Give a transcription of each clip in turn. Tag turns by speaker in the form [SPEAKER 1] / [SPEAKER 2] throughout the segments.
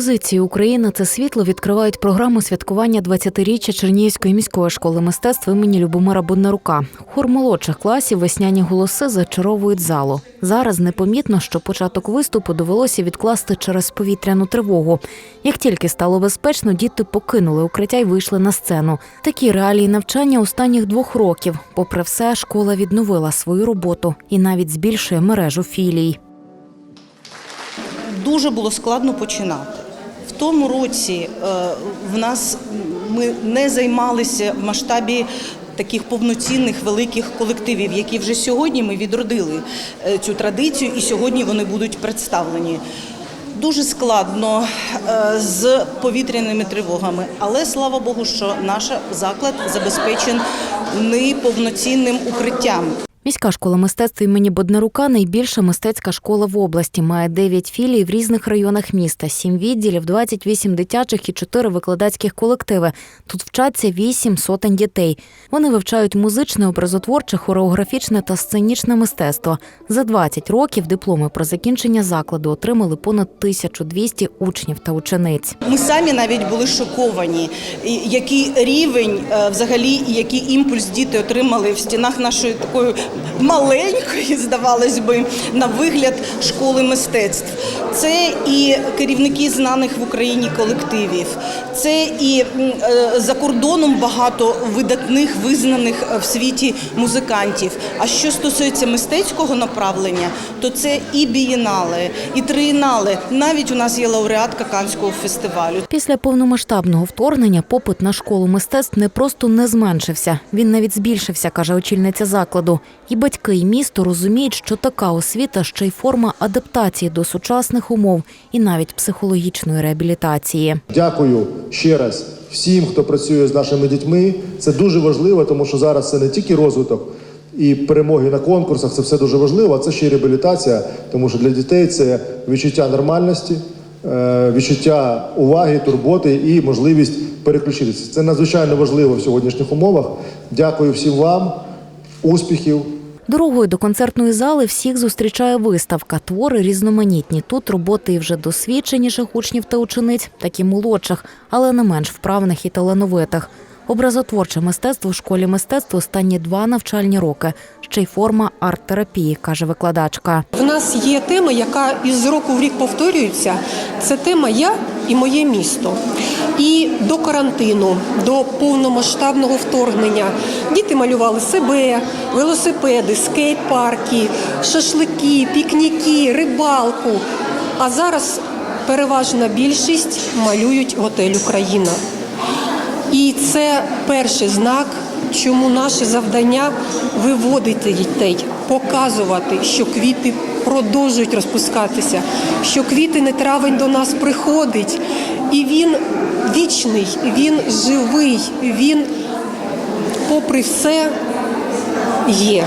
[SPEAKER 1] Композиції Україна це світло відкривають програму святкування 20-річчя Чернігівської міської школи мистецтв імені Любомира Боднарука. Хор молодших класів весняні голоси зачаровують залу. Зараз непомітно, що початок виступу довелося відкласти через повітряну тривогу. Як тільки стало безпечно, діти покинули укриття й вийшли на сцену. Такі реалії навчання останніх двох років. Попри все, школа відновила свою роботу і навіть збільшує мережу філій.
[SPEAKER 2] дуже було складно починати. Тому році е, в нас ми не займалися в масштабі таких повноцінних великих колективів, які вже сьогодні ми відродили е, цю традицію, і сьогодні вони будуть представлені. Дуже складно е, з повітряними тривогами, але слава Богу, що наш заклад забезпечений повноцінним укриттям.
[SPEAKER 1] Міська школа мистецтв імені Боднарука найбільша мистецька школа в області. Має 9 філій в різних районах міста, 7 відділів, 28 дитячих і 4 викладацьких колективи. Тут вчаться 8 сотень дітей. Вони вивчають музичне, образотворче, хореографічне та сценічне мистецтво. За 20 років дипломи про закінчення закладу отримали понад 1200 учнів та учениць.
[SPEAKER 2] Ми самі навіть були шоковані, який рівень е, взагалі, який імпульс діти отримали в стінах нашої такої маленької, здавалось би, на вигляд школи мистецтв. Це і керівники знаних в Україні колективів, це і е, за кордоном багато видатних, визнаних в світі музикантів. А що стосується мистецького направлення, то це і бієнали, і триєнали. Навіть у нас є лауреатка Канського фестивалю.
[SPEAKER 1] Після повномасштабного вторгнення попит на школу мистецтв не просто не зменшився, він навіть збільшився, каже очільниця закладу. І батьки, і місто розуміють, що така освіта ще й форма адаптації до сучасних умов і навіть психологічної реабілітації.
[SPEAKER 3] Дякую ще раз всім, хто працює з нашими дітьми. Це дуже важливо, тому що зараз це не тільки розвиток і перемоги на конкурсах, це все дуже важливо, а це ще й реабілітація, тому що для дітей це відчуття нормальності, е, відчуття уваги, турботи і можливість переключитися. Це надзвичайно важливо в сьогоднішніх умовах. Дякую всім вам, успіхів.
[SPEAKER 1] Дорогою до концертної зали всіх зустрічає виставка. Твори різноманітні. Тут роботи і вже досвідченіших учнів та учениць, так і молодших, але не менш вправних і талановитих. Образотворче мистецтво в школі мистецтв останні два навчальні роки. Ще й форма арт-терапії, каже викладачка.
[SPEAKER 4] В нас є тема, яка із року в рік повторюється. Це тема Я і моє місто. І до карантину, до повномасштабного вторгнення діти малювали себе, велосипеди, скейт-парки, шашлики, пікніки, рибалку. А зараз переважна більшість малюють готель Україна. І це перший знак, чому наше завдання виводити дітей, показувати, що квіти продовжують розпускатися, що квітиний травень до нас приходить, і він вічний, він живий, він, попри все, є.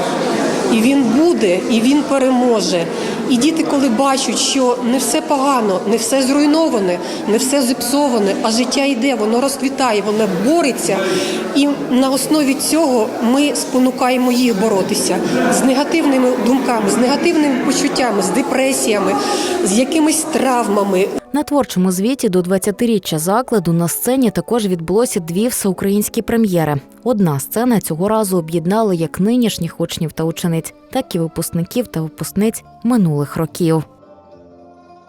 [SPEAKER 4] І він буде, і він переможе. І діти, коли бачать, що не все погано, не все зруйноване, не все зіпсоване, а життя йде, воно розквітає, воно бореться. І на основі цього ми спонукаємо їх боротися з негативними думками, з негативними почуттями, з депресіями, з якимись травмами.
[SPEAKER 1] На творчому звіті до 20-річчя закладу на сцені також відбулося дві всеукраїнські прем'єри. Одна сцена цього разу об'єднала як нинішніх учнів та учениць, так і випускників та випускниць минулих років.